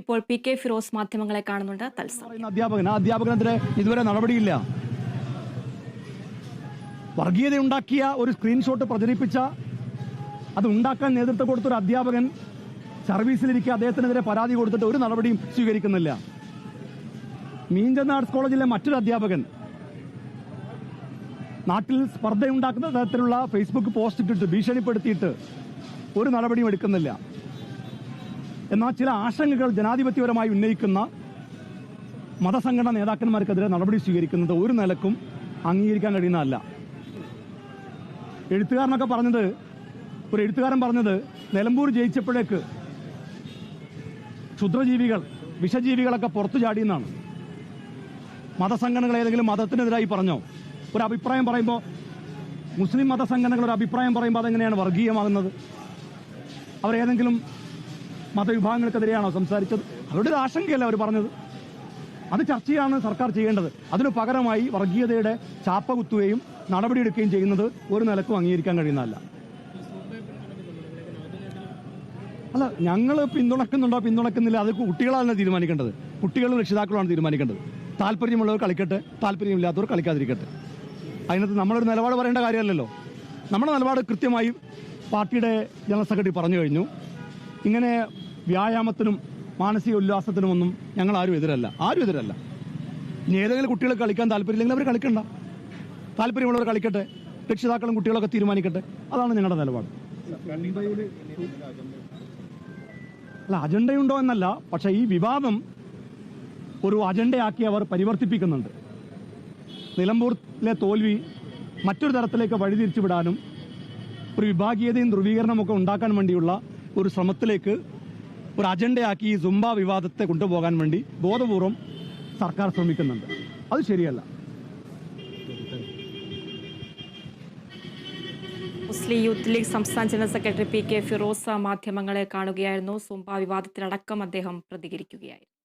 ഇപ്പോൾ P K Firoz മാധ്യമങ്ങളെ കാണുന്നുണ്ട് തത്സമയം. അധ്യാപകൻ ആ അധ്യാപകനെതിരെ ഇതുവരെ നടപടിയില്ല. വർഗീയത ഉണ്ടാക്കിയ ഒരു സ്ക്രീൻഷോട്ട് പ്രചരിപ്പിച്ച അത് ഉണ്ടാക്കാൻ നേതൃത്വം കൊടുത്ത ഒരു അധ്യാപകൻ സർവീസിലിരിക്കെ അദ്ദേഹത്തിനെതിരെ പരാതി കൊടുത്തിട്ട് ഒരു നടപടിയും സ്വീകരിക്കുന്നില്ല. മീഞ്ചന്ത ആർട്സ് കോളേജിലെ മറ്റൊരു അധ്യാപകൻ നാട്ടിൽ സ്പർദ്ധയുണ്ടാക്കുന്ന തരത്തിലുള്ള ഫേസ്ബുക്ക് പോസ്റ്റ് ഇട്ടിട്ട് ഭീഷണിപ്പെടുത്തിയിട്ട് ഒരു നടപടിയും എടുക്കുന്നില്ല. എന്നാൽ ചില ആശങ്കകൾ ജനാധിപത്യപരമായി ഉന്നയിക്കുന്ന മതസംഘടനാ നേതാക്കന്മാർക്കെതിരെ നടപടി സ്വീകരിക്കുന്നത് ഒരു നിലക്കും അംഗീകരിക്കാൻ കഴിയുന്നതല്ല. എഴുത്തുകാരനൊക്കെ പറഞ്ഞത് ഒരു എഴുത്തുകാരൻ പറഞ്ഞത് നിലമ്പൂർ ജയിച്ചപ്പോഴേക്ക് ക്ഷുദ്രജീവികൾ വിഷജീവികളൊക്കെ പുറത്തു ചാടിയെന്നാണ് മതസംഘടനകൾ ഏതെങ്കിലും മതത്തിനെതിരായി പറഞ്ഞോ? ഒരു അഭിപ്രായം പറയുമ്പോൾ മുസ്ലിം മതസംഘടനകൾ ഒരു അഭിപ്രായം പറയുമ്പോൾ അതെങ്ങനെയാണ് വർഗീയമാകുന്നത്? അവരേതെങ്കിലും മതവിഭാഗങ്ങൾക്കെതിരെയാണോ സംസാരിച്ചത്? അവരുടെ ഒരു ആശങ്കയല്ല അവർ പറഞ്ഞത്. അത് ചർച്ചയാണ് സർക്കാർ ചെയ്യേണ്ടത്. അതിനു പകരമായി വർഗീയതയുടെ ചാപ്പ കുത്തുകയും നടപടിയെടുക്കുകയും ചെയ്യുന്നത് ഒരു നിലക്കും അംഗീകരിക്കാൻ കഴിയുന്നതല്ല. അല്ല ഞങ്ങൾ പിന്തുണക്കുന്നുണ്ടോ പിന്തുണക്കുന്നില്ല അത് കുട്ടികളാണ് തീരുമാനിക്കേണ്ടത്. കുട്ടികളും രക്ഷിതാക്കളുമാണ് തീരുമാനിക്കേണ്ടത്. താല്പര്യമുള്ളവർ കളിക്കട്ടെ താല്പര്യമില്ലാത്തവർ കളിക്കാതിരിക്കട്ടെ. അതിനകത്ത് നമ്മളൊരു നിലപാട് പറയേണ്ട കാര്യമല്ലല്ലോ. നമ്മുടെ നിലപാട് കൃത്യമായി പാർട്ടിയുടെ ജനറൽ സെക്രട്ടറി പറഞ്ഞു കഴിഞ്ഞു. ഇങ്ങനെ വ്യായാമത്തിനും മാനസിക ഉല്ലാസത്തിനുമൊന്നും ഞങ്ങൾ ആരും എതിരല്ല. ആരും എതിരല്ല. ഇനി ഏതെങ്കിലും കുട്ടികൾ കളിക്കാൻ താല്പര്യമില്ലെങ്കിൽ അവർ കളിക്കണ്ട. താല്പര്യമുള്ളവർ കളിക്കട്ടെ. രക്ഷിതാക്കളും കുട്ടികളൊക്കെ തീരുമാനിക്കട്ടെ. അതാണ് ഞങ്ങളുടെ നിലപാട്. അല്ല അജണ്ടയുണ്ടോ എന്നല്ല. പക്ഷേ ഈ വിവാദം ഒരു അജണ്ടയാക്കി അവർ പരിവർത്തിപ്പിക്കുന്നുണ്ട്. നിലമ്പൂരിലെ തോൽവി മറ്റൊരു തരത്തിലേക്ക് വഴിതിരിച്ചുവിടാനും ഒരു വിഭാഗീയതയും ധ്രുവീകരണമൊക്കെ ഉണ്ടാക്കാൻ വേണ്ടിയുള്ള ഒരു ശ്രമത്തിലേക്ക് ഒരു അജണ്ടയാക്കി ഈ സുംബ വിവാദത്തെ കൊണ്ടുപോകാൻ വേണ്ടി ബോധപൂർവം സർക്കാർ ശ്രമിക്കുന്നുണ്ട്. അത് ശരിയല്ല. മുസ്ലിം യൂത്ത് ലീഗ് സംസ്ഥാന general secretary P K Firos മാധ്യമങ്ങളെ കാണുകയായിരുന്നു. സുംബ വിവാദത്തിലടക്കം അദ്ദേഹം പ്രതികരിക്കുകയായിരുന്നു.